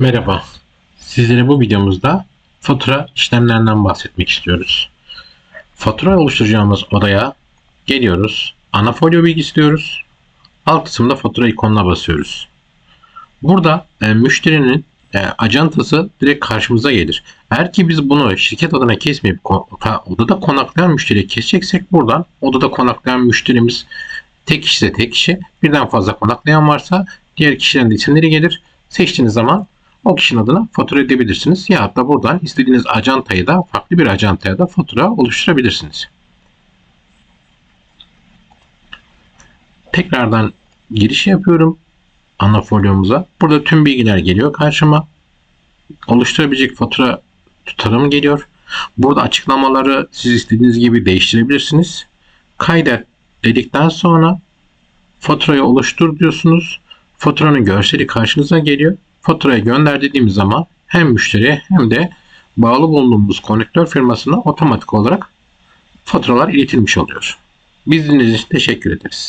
Merhaba. Sizlere bu videomuzda fatura işlemlerinden bahsetmek istiyoruz. Fatura oluşturacağımız odaya geliyoruz. Ana folyo bilgisi diyoruz. Alt kısımda fatura ikonuna basıyoruz. Burada e, müşterinin e, acentası direkt karşımıza gelir. Eğer ki biz bunu şirket adına kesmeyip odada konaklayan müşteriye keseceksek buradan odada konaklayan müşterimiz tek kişi tek kişi birden fazla konaklayan varsa diğer kişilerin de isimleri gelir. Seçtiğiniz zaman o kişinin adına fatura edebilirsiniz. Ya da buradan istediğiniz acentayı da farklı bir acentaya da fatura oluşturabilirsiniz. Tekrardan giriş yapıyorum ana folyomuza. Burada tüm bilgiler geliyor karşıma. Oluşturabilecek fatura tutarım geliyor. Burada açıklamaları siz istediğiniz gibi değiştirebilirsiniz. Kaydet dedikten sonra faturayı oluştur diyorsunuz. Faturanın görseli karşınıza geliyor. Faturayı gönder dediğimiz zaman hem müşteriye hem de bağlı bulunduğumuz konnektör firmasına otomatik olarak faturalar iletilmiş oluyor. Biz dinlediğiniz için teşekkür ederiz.